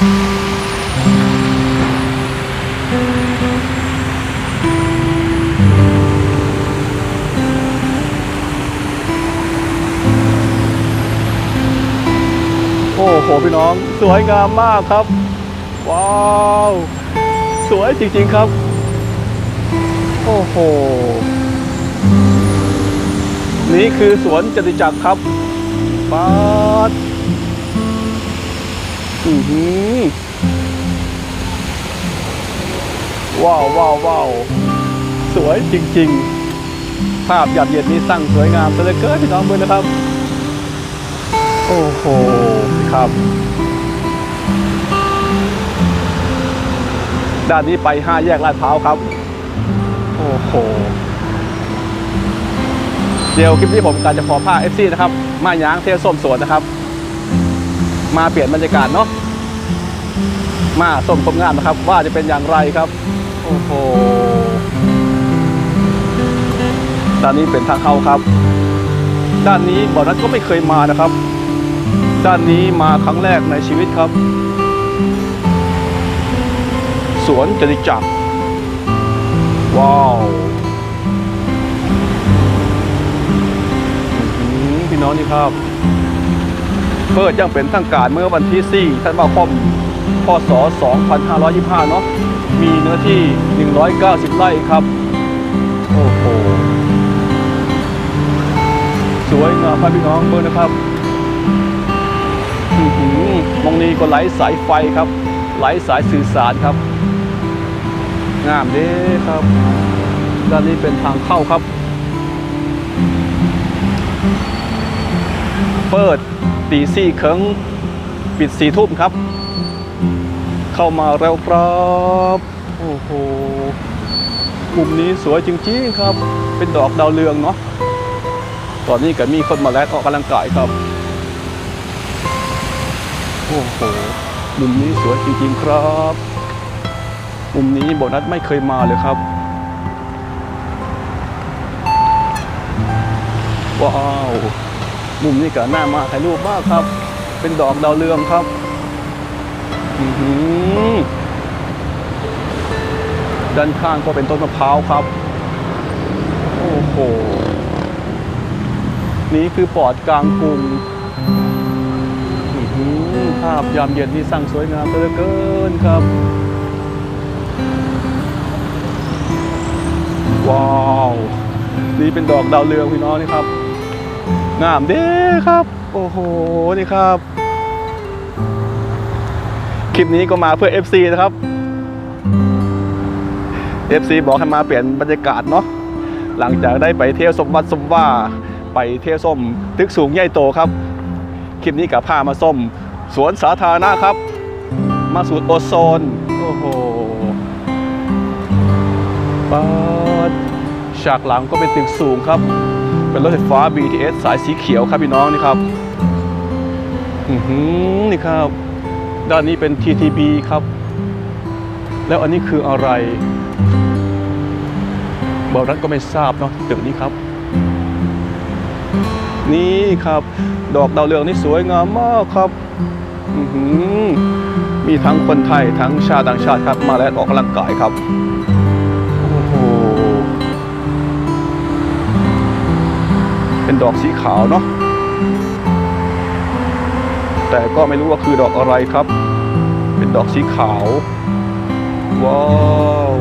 โอ้โหพี่น้อง สวยงามมากครับ ว้าว สวยจริง ๆครับ โอ้โห นี่คือสวนจตุจักรครับปาด อือหือว้าวว้าวว้าวสวยจริง ๆ ภาพหยาดเย็นนี้สร้างสวยงามเหลือเกินพี่น้องมือนะครับ โอ้โหครับ ด้านนี้ไปห้าแยกลาดพร้าวครับ โอ้โหเดี๋ยวคลิปนี้ผมการจะขอผ้าเอฟซีนะครับ มาย้างเทียส้มสวนนะครับ มาเปลี่ยนบรรยากาศเนาะมาส้มผลงานนะครับ ว่าจะเป็นอย่างไรครับ โอ้โหด้านนี้เป็นทางเข้าครับ ด้านนี้บ่อนั้นก็ไม่เคยมานะครับ ด้านนี้มาครั้งแรกในชีวิตครับ สวนจตุจักรว้าวพี่น้องนี่ครับ เปิดยังเป็นทางการเมื่อวันที่ 4 ธันวาคม พศ 2525 เนาะ มีเนื้อที่ 190 ไร่ครับ โอ้โห สวยงามครับพี่น้องเบอร์นะครับอื้อหือมองนี้ก็ไหลสายไฟครับ ไหลสายสื่อสารครับ งามเด้ครับ ด้านนี้เป็นทางเข้าครับ เปิด ตีสี่เคิงปิดสี่ทุ่มครับ เข้ามาเร็วครับ โอ้โหมุมนี้สวยจริงๆครับ เป็นดอกดาวเรืองเนาะตอนนี้ก็มีคนมาแลดออกกำลังกายครับ โอ้โหมุมนี้สวยจริงๆครับมุมนี้โบนัสไม่เคยมาเลยครับว้าว มุมนี้ก็น่ามาถ่ายรูปมากครับ เป็นดอกดาวเรืองครับอือหือด้านข้างก็เป็นต้นมะพร้าวครับ โอ้โห นี่คือปอดกลางกรุงอื้อหือภาพยามเย็นที่สร้างสวยงามเหลือเกินครับ ว้าว นี่เป็นดอกดาวเรืองพี่น้องนี่ครับ งามเด้ครับ โอ้โห นี่ครับ คลิปนี้ก็มาเพื่อ FC นะครับ FC บอกให้มาเปลี่ยนบรรยากาศเนาะหลังจากได้ไปเที่ยวสมวัดสมว่าไปเที่ยวส้มตึกสูงใหญ่โตครับ คลิปนี้กับพามาส้ม สวนสาธารณะครับ มาสูตรโอโซน โอ้โหปาดฉากหลังก็เป็นตึกสูงครับ เป็นรถไฟฟ้า BTS สายสีเขียวครับพี่น้องนี่ครับอือหือนี่ครับ ด้านนี้เป็น TTB ครับ แล้วอันนี้คืออะไรบอกรัฐก็ไม่ทราบเนาะตึกนี้ครับ นี่ครับ ดอกดาวเรืองนี่สวยงามมากครับอือหือมีทั้งคนไทยทั้งชาติต่างชาติครับ มาแล้วออกกำลังกายครับ เป็นดอกสีขาวเนาะแต่ก็ไม่รู้ว่าคือดอกอะไรครับ เป็นดอกสีขาว ว้าว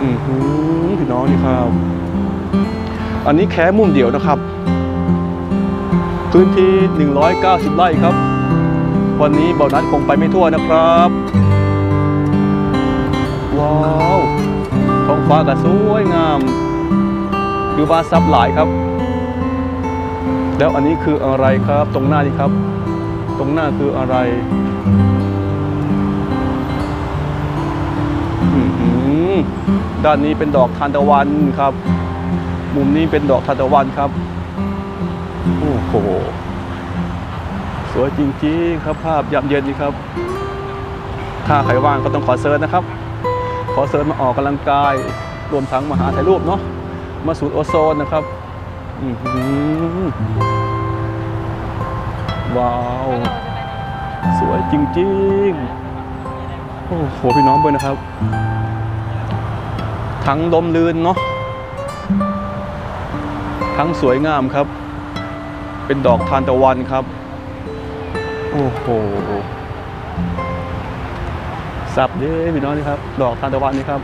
อือหือพี่น้องนี่ครับ อันนี้แค่มุมเดียวนะครับ พื้นที่ 190 ไร่ครับ วันนี้เบานัดคงไปไม่ทั่วนะครับ ว้าวท้องฟ้าก็สวยงาม คือว่าซับหลายครับ แล้วอันนี้คืออะไรครับ ตรงหน้านี่ครับ ตรงหน้าคืออะไรอื้อหือด้านนี้เป็นดอกทานตะวันครับ มุมนี้เป็นดอกทานตะวันครับโอ้โหสวยจริงๆครับภาพยามเย็นนี่ครับ ถ้าใครว่างก็ต้องขอเซิร์ชนะครับ ขอเซิร์ชมาออกกำลังกาย รวมทั้งมาหาถ่ายรูปเนาะมาสูตรโอโซนนะครับ ว้าว สวยจริงๆ โอ้โห พี่น้องเบอร์นะครับ ทั้งลมลื่นเนาะ ทั้งสวยงามครับ เป็นดอกทานตะวันครับ โอ้โห สับเด้พี่น้องนี่ครับ ดอกทานตะวันนี่ครับ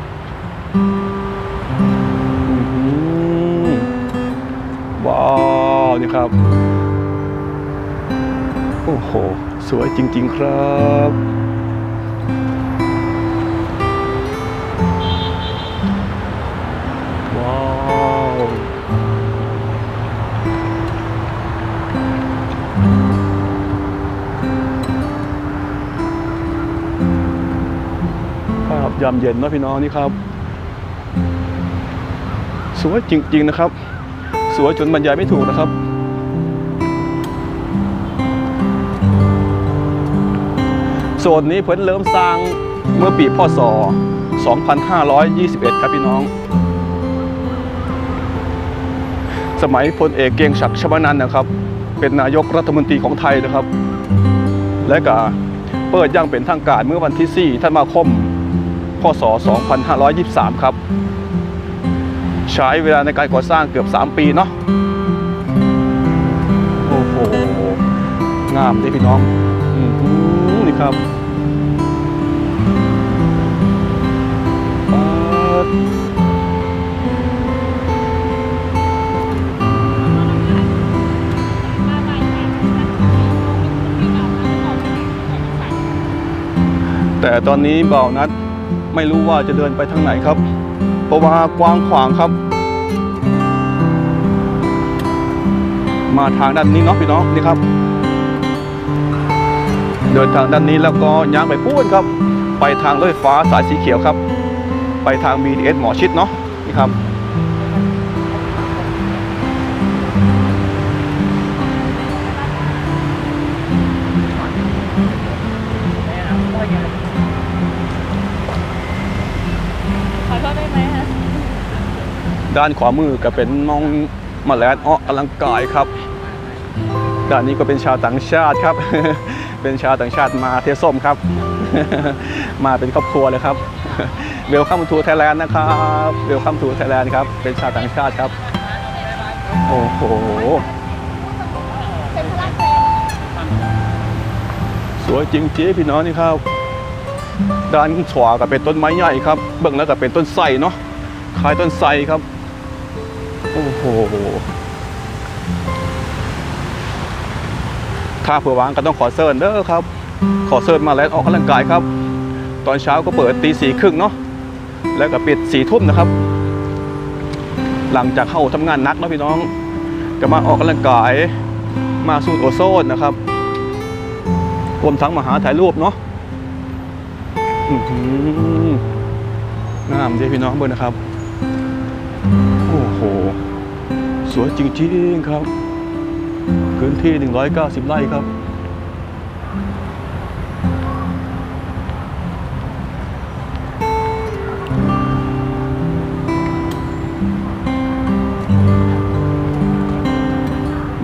ว้าวนี่ครับ โอ้โห สวยจริง ๆ ครับว้าวภาพยามเย็นนะพี่น้องนี่ครับ สวยจริง ๆ นะครับ สวยจนบรรยายไม่ถูกนะครับโซนนี้เพิ่นเริ่มสร้างเมื่อปีพศ 2521 ครับพี่น้อง สมัยพลเอกเกียงศักดิ์ชวนันนะครับ เป็นนายกรัฐมนตรีของไทยนะครับ และก็เปิดย่างเป็นทางการเมื่อวันที่ 4 ธันวาคม พศ 2523 ครับ ใช้เวลาในการก่อสร้างเกือบ 3 ปีเนาะโอ้โหงามเลยพี่น้องอนี่ครับแต่ตอนนี้เบานัดไม่รู้ว่าจะเดินไปทางไหนครับเพราะว่ากว้างขวางครับ มาทางด้านนี้เนาะพี่น้องนี่ครับ เดินทางด้านนี้แล้วก็ย่างไปพูดครับ ไปทางรถไฟฟ้าสายสีเขียวครับ ไปทาง BTS หมอชิดเนาะนี่ครับขอโทษได้ไหมคะด้านขวามือก็เป็นน้องมาแลนอ้ออลังกายครับ ด้านนี้ก็เป็นชาวต่างชาติครับ เป็นชาวต่างชาติมาเที่ยวส้มครับ มาเป็นครอบครัวเลยครับเวลคัมทูไทยแลนด์นะครับเวลคัมทูไทยแลนด์ครับ เป็นชาวต่างชาติครับ โอ้โห สวยจริงจีพี่น้องนี่ครับ ด้านขวาก็เป็นต้นไม้ใหญ่ครับ เบื้องแล้วก็เป็นต้นไทรเนาะ คล้ายต้นไทรครับ โอ้โห ถ้าเผื่อวางก็ต้องขอเซิร์นเด้อครับ ขอเซิร์นมาแล้วออกกำลังกายครับ ตอนเช้าก็เปิดตีสี่ครึ่งเนาะแล้วก็ปิดสี่ทุ่มนะครับ หลังจากเข้าทำงานหนักนะพี่น้อง ก็มาออกกำลังกายมาสูดโอโซนนะครับรวมทั้งมาหาถ่ายรูปเนาะงามดีพี่น้องเบอร์นะครับ โอ้โห สวยจริงๆครับ พื้นที่ 190 ไร่ครับ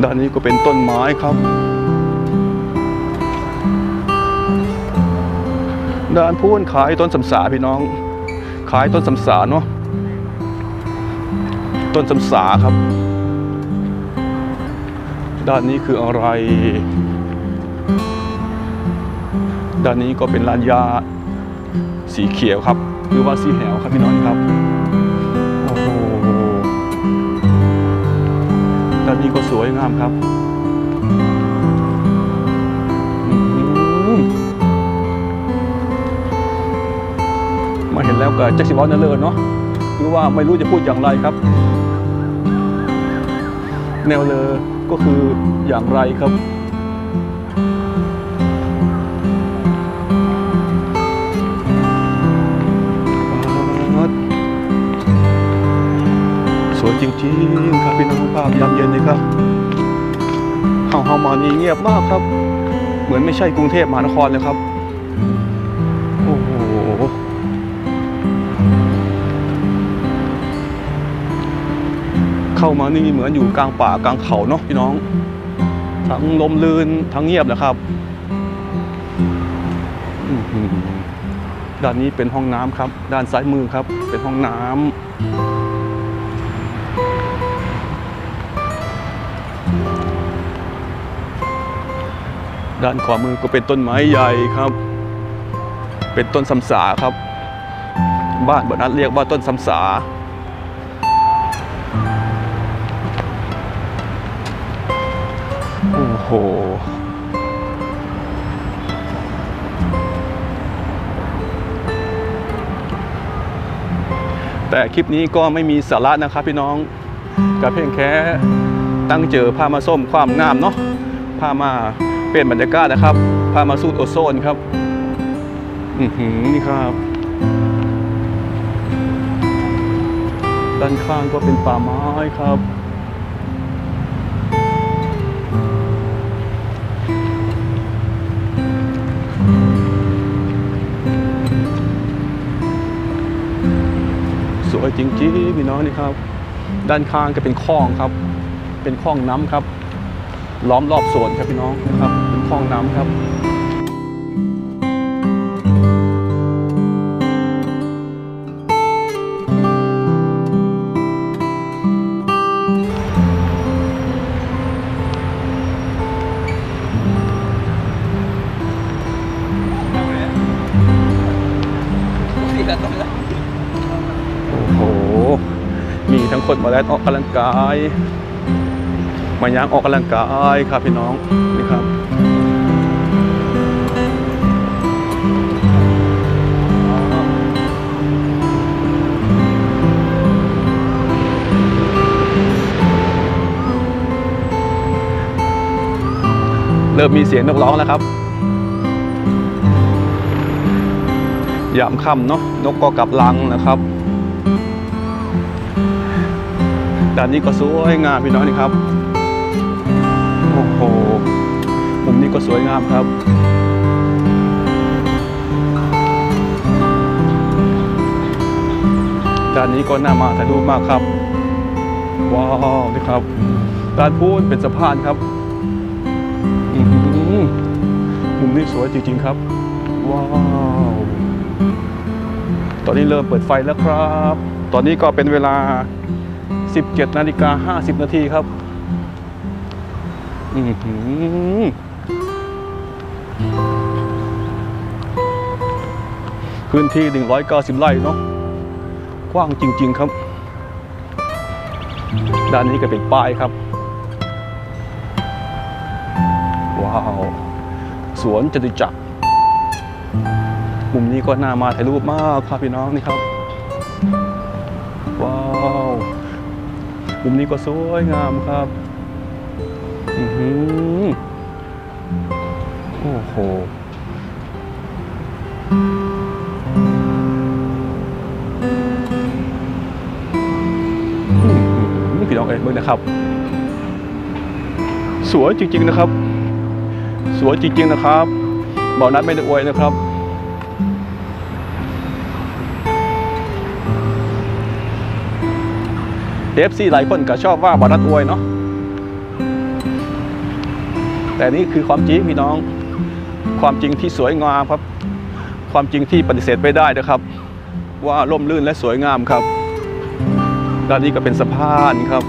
ด้านนี้ก็เป็นต้นไม้ครับ ด้านพูนขายต้นสำสาพี่น้อง ขายต้นสำสาเนาะ ต้นสำสาครับ ด้านนี้คืออะไร ด้านนี้ก็เป็นลานยาสีเขียวครับ หรือว่าสีแหวครับพี่น้องครับ โอ้โห ด้านนี้ก็สวยงามครับมาเห็นแล้วก็แจ็คสิวอนนั่นเลยเนาะหรือว่าไม่รู้จะพูดอย่างไรครับ แนวเลอ ก็คืออย่างไรครับป๊าดสวยจริงๆครับพี่น้องภาพยามเย็นเลยครับเฮาเฮามานี่เงียบมากครับ เหมือนไม่ใช่กรุงเทพมหานครเลยครับ เข้ามานี่เหมือนอยู่กลางป่ากลางเขาเนาะพี่น้อง ทั้งลมลื่นทั้งเงียบนะครับด้านนี้เป็นห้องน้ำครับ ด้านซ้ายมือครับ เป็นห้องน้ำด้านขวามือก็เป็นต้นไม้ใหญ่ครับ เป็นต้นสำสาครับ บ้านบนัดเรียกว่าต้นสำสา โห แต่คลิปนี้ก็ไม่มีสาระนะครับพี่น้องกับเพียงแค่ตั้งเจอพามาส้มความงามเนาะพามาเปลี่ยนบรรยากาศนะครับพามาสูดโอโซนครับ อือหือนี่ครับ ด้านข้างก็เป็นป่าไม้ครับ วยจริงๆพี่น้องนี่ครับ ด้านข้างก็เป็นคลองครับ เป็นคลองน้ำครับ ล้อมรอบสวนครับพี่น้องนะครับ เป็นคลองน้ำครับ ทั้งคนมาแล้วออกกำลังกายมายังออกกำลังกายครับพี่น้องนี่ครับเริ่มมีเสียงนกร้องแล้วครับ ยามค่ำเนาะนกก็กลับรังนะครับ ด้านนี้ก็สวยงามพี่น้องนี่ครับ โอ้โหมุมนี้ก็สวยงามครับด้านนี้ก็น่ามาถ่ายรูปมากครับ ว้าวนี่ครับด้านพูนเป็นสะพานครับอื้อหือมุมนี้สวยจริง ๆ ครับ ว้าว ตอนนี้เริ่มเปิดไฟแล้วครับ ตอนนี้ก็เป็นเวลา 17นาฬิกา50 นาทีครับอือหือพื้นที่ 190 ไร่เนาะกว้างจริง ๆ ครับ ด้านนี้ก็เป็นป้ายครับ ว้าว สวนจตุจักรมุมนี้ก็น่ามาถ่ายรูปมากครับพี่น้องนี่ครับ มุมนี้ก็สวยงามครับอือหือโอ้โหอื้อหือพี่น้องเอ้ยเบิ่งนะครับ สวยจริงๆนะครับ สวยจริงๆนะครับบอกนัดไม่ได้อวยนะครับ เอฟซีหลายคนก็ชอบว่าบอรัดอวยเนาะแต่นี่คือความจริงพี่น้อง ความจริงที่สวยงามครับ ความจริงที่ปฏิเสธไม่ได้นะครับ ว่าร่มรื่นและสวยงามครับด้านนี้ก็เป็นสะพานครับ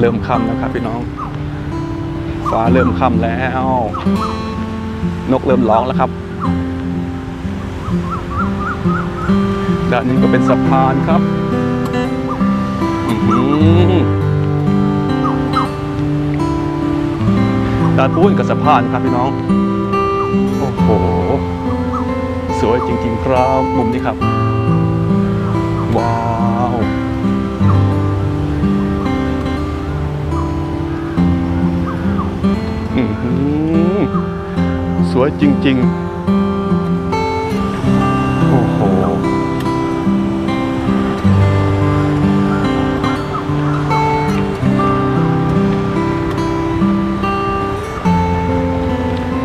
เริ่มค่ำนะครับพี่น้อง ฟ้าเริ่มค่ำแล้ว นกเริ่มร้องแล้วครับด้านนี้ก็เป็นสะพานครับด้านพูนกับสะพานครับพี่น้อง โอ้โห สวยจริง ๆ ครับ มุมนี้ครับ ว้าว วยจริง ๆ โอ้โห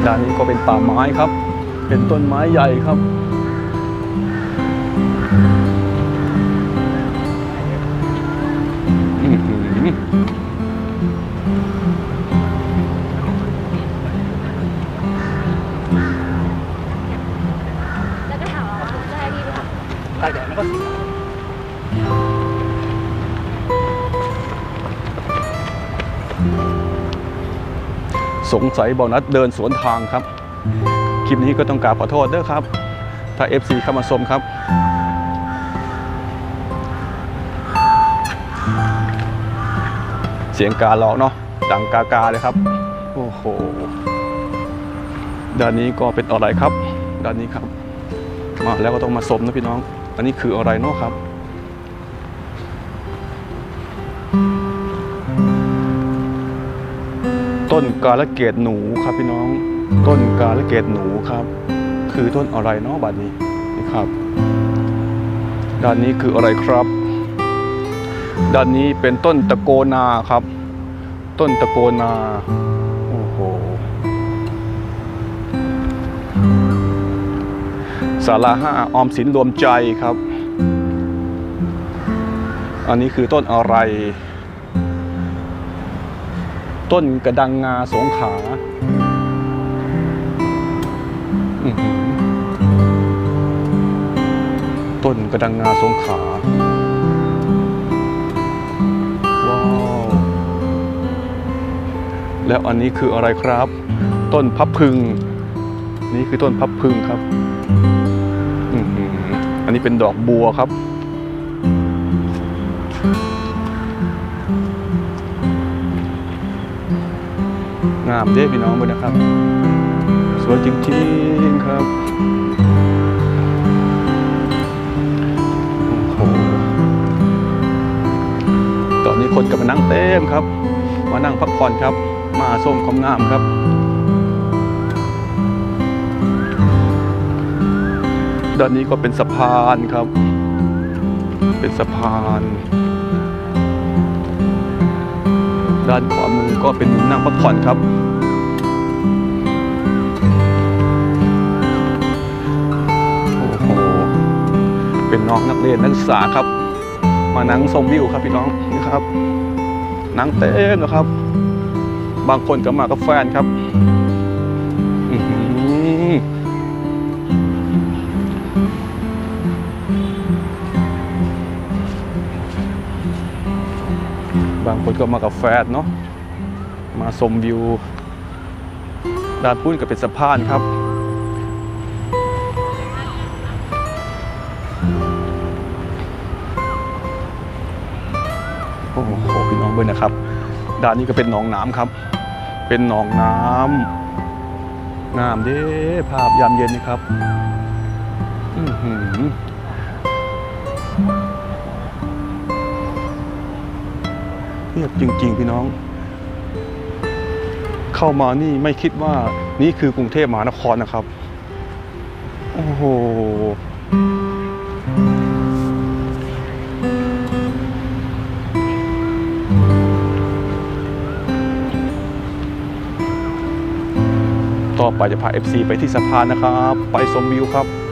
ด้านนี้ก็เป็นป่าไม้ครับ เป็นต้นไม้ใหญ่ครับอื้ ตากแดดมันก็เสียสงสัยบอนัดเดินสวนทางครับ คลิปนี้ก็ต้องกราบขอโทษเด้อครับ ถ้า FC เข้ามาชมครับ เสียงการร้องเนาะดังกากาเลยครับ โอ้โห ด้านนี้ก็เป็นอะไรครับ ด้านนี้ครับ มาแล้วก็ต้องมาชมนะพี่น้อง อันนี้คืออะไรเนาะครับ ต้นกาละเกตหนูครับพี่น้อง ต้นกาละเกตหนูครับ คือต้นอะไรเนาะบัดนี้นี่ครับ ด้านนี้คืออะไรครับ ด้านนี้เป็นต้นตะโกนาครับ ต้นตะโกนา สาราห้าออมสินรวมใจครับ อันนี้คือต้นอะไร ต้นกระดังงาสงขาต้นกระดังงาสงขา ว้าว แล้วอันนี้คืออะไรครับ ต้นพับพึง นี่คือต้นพับพึงครับ นนี้เป็นดอกบัวครับ งามเด้พี่น้องเลยนะครับ สวยจริงๆครับโอ้โหตอนนี้คนกลับมานั่งเต็มครับ มานั่งพักผ่อนครับ มาส้มความงามครับ ด้านนี้ก็เป็นสะพานครับ เป็นสะพาน ด้านขวามือก็เป็นมุมนั่งพักผ่อนครับโอ้โหเป็นน้องนักเรียนนักศึกษาครับ มานั่งชมวิวครับพี่น้องนี่ครับนั่งเต้นนะครับ บางคนก็มากับแฟนครับางคนก็มากับแฟนเนาะมาชมวิวด้านพุ้นก็เป็นสะพานครับโอ้โหพี่น้องเบิ้ลนะครับด้านนี้ก็เป็นหนองน้ำครับ เป็นหนองน้ำงามเด้ภาพยามเย็นนี่ครับ อื้อหือ เงียบจริง ๆ พี่น้อง เข้ามานี่ไม่คิดว่านี่คือกรุงเทพมหานครนะครับ โอ้โหต่อไปจะพา FC ไปที่สะพานนะครับ ไปชมวิวครับ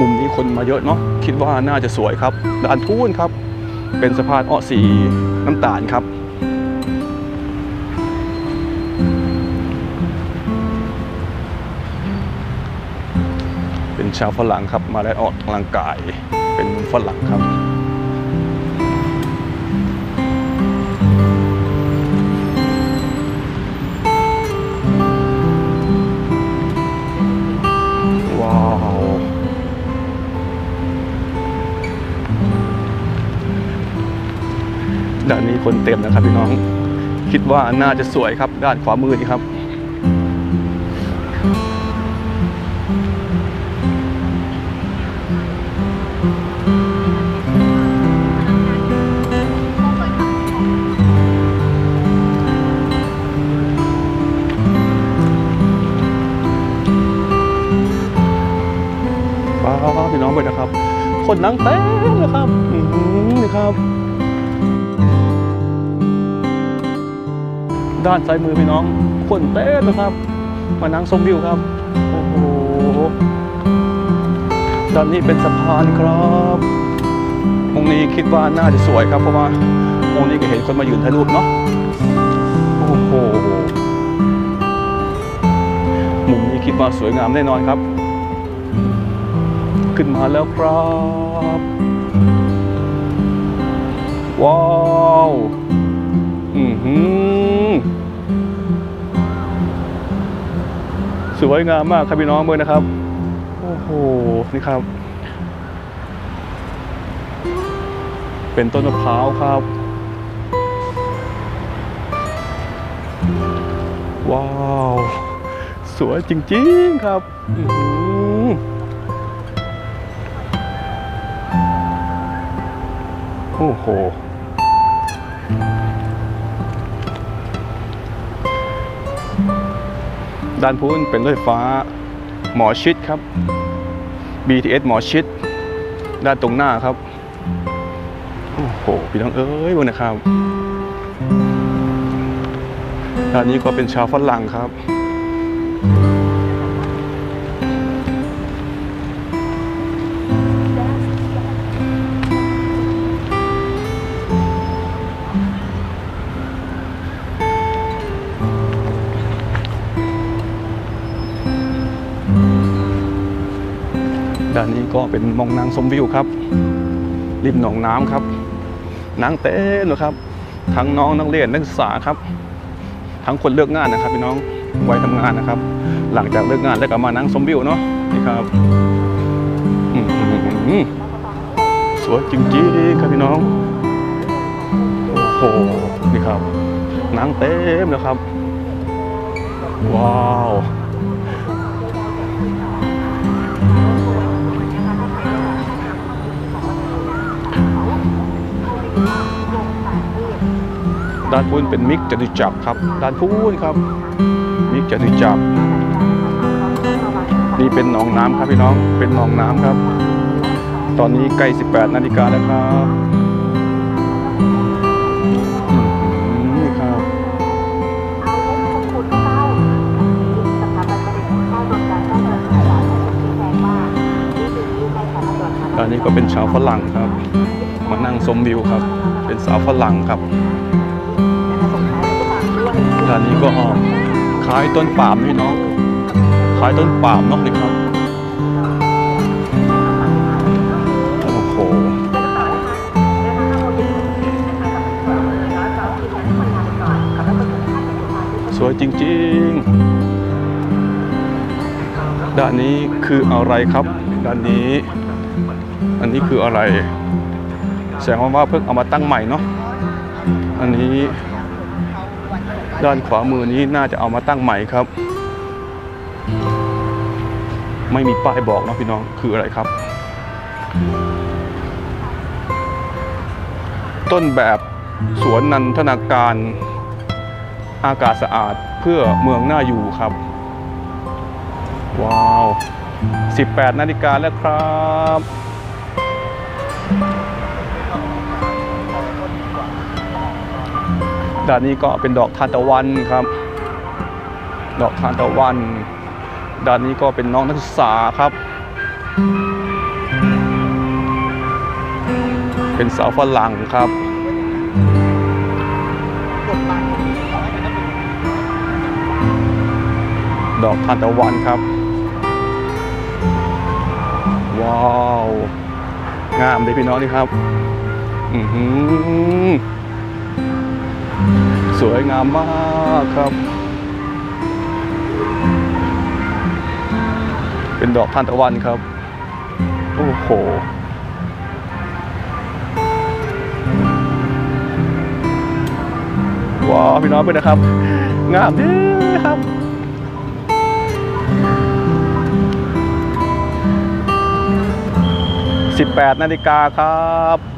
มุมนี้คนมาเยอะเนาะคิดว่าน่าจะสวยครับด้านพูนครับ เป็นสะพานอ้อสีน้ำตาลครับ เป็นชาวฝรั่งครับมาได้ออกกำลังกาย เป็นฝรั่งครับ ด้านนี้คนเต็มนะครับพี่น้อง คิดว่าน่าจะสวยครับด้านขวามือนี่ครับ ว้าวพี่น้องไปนะครับ คนนั่งเต็มเลยครับ นี่ครับ ด้านซ้ายมือพี่น้องคนเต้นนะครับ มานั่งชมวิวครับ โอ้โหด้านนี้เป็นสะพานครับตรงนี้คิดว่าน่าจะสวยครับเพราะว่าตรงนี้ก็เห็นคนมายืนถ่ายรูปเนาะ โอ้โห มุมนี้คิดว่าสวยงามแน่นอนครับ ขึ้นมาแล้วครับ ว้าว อือหือ สวยงามมากครับพี่น้องเบอร์นะครับ โอ้โห นี่ครับ เป็นต้นมะพร้าวครับ ว้าว สวยจริงๆครับอื้อหือโอ้โห ด้านพุ้นเป็นรถไฟฟ้าหมอชิดครับ BTS หมอชิด ด้านตรงหน้าครับ โอ้โห พี่น้องเอ้ยวันนะครับด้านนี้ก็เป็นชาวฝรั่งครับ ด้านนี้ก็เป็นมองนางชมวิวครับริมหนองน้ำครับนางเต้นเลยครับทั้งน้องนักเรียนนักศึกษาครับ ทั้งคนเลิกงานนะครับพี่น้องวัยทำงานนะครับ หลังจากเลิกงานแล้วก็มานั่งชมวิวเนาะนี่ครับอื้อหือสวยจริงๆครับพี่น้องโอ้โหนี่ครับนางเต็มเลยครับ ว้าว ด้านพุ้นเป็นมิกจตุจักรครับ ด้านพุ้นครับ มิกจตุจักรนี่เป็นหนองน้ำครับพี่น้องเป็นหนองน้ำครับ ตอนนี้ใกล้ 18 นาฬิกาแล้วครับอืมนี่ครับอันนี้ก็เป็นชาวฝรั่งครับ มานั่งชมวิวครับ เป็นสาวฝรั่งครับานนี้ก็ขายต้นปาล์มพี่น้องขายต้นปาล์มเนาะนี่ครับโอ้โหสวยจริงๆ ด้านนี้คืออะไรครับ ด้านนี้ อันนี้คืออะไร แสดงว่าเพิ่งเอามาตั้งใหม่เนาะอันนี้ ด้านขวามือนี้น่าจะเอามาตั้งใหม่ครับ ไม่มีป้ายบอกนะพี่น้องคืออะไรครับ ต้นแบบสวนนันทนาการอากาศสะอาดเพื่อเมืองน่าอยู่ครับ ว้าว 18 นาฬิกาแล้วครับ ด้านนี้ก็เป็นดอกทานตะวันครับ ดอกทานตะวัน ด้านนี้ก็เป็นน้องนักศึกษาครับ เป็นสาวฝรั่งครับดอกทานตะวันครับ ว้าว งามเลยพี่น้องนี่ครับ อือหือ สวยงามมากครับ เป็นดอกทานตะวันครับ โอ้โหว้าวพี่น้องไปนะครับ งามดีครับ 18 นาฬิกาครับ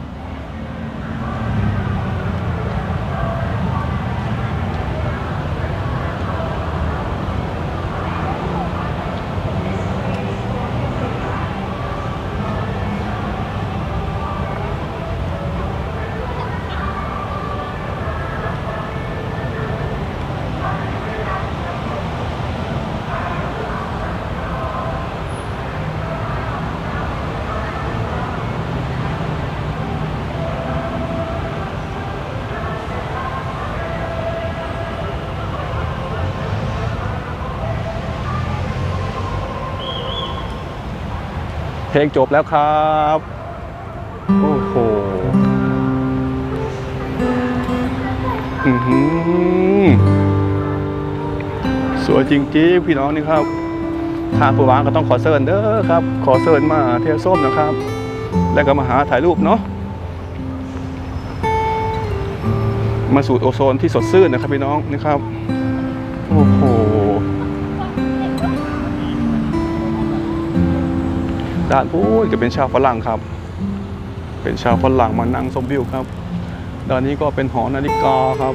ลจบแล้วครับ โอ้โหอือสวยจริงๆ พี่น้องนี่ครับทางผู้วางก็ต้องขอเชิญเด้อครับ ขอเชิญมาเที่ยวส้มนะครับ แล้วก็มาหาถ่ายรูปเนาะมาสูดโอโซนที่สดชื่นนะครับพี่น้องนี่ครับ โอ้โห ด้านพูดก็เป็นชาวฝรั่งครับ เป็นชาวฝรั่งมานั่งชมวิวครับ ด้านนี้ก็เป็นหอนาฬิกาครับ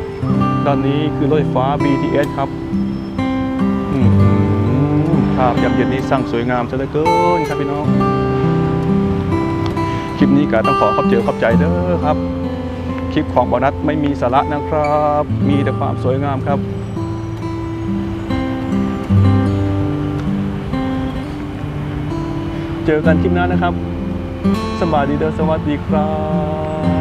ด้านนี้คือรถไฟฟ้า BTS ครับอืมครับยามเย็นนี้สร้างสวยงามซะเหลือเกินครับพี่น้อง คลิปนี้ก็ต้องขอขอบเจอขอบใจเด้อครับ คลิปของบอนัสไม่มีสาระนะครับ มีแต่ความสวยงามครับ เจอกันคลิปหน้านะครับ สบายดีเด้อสวัสดีครับ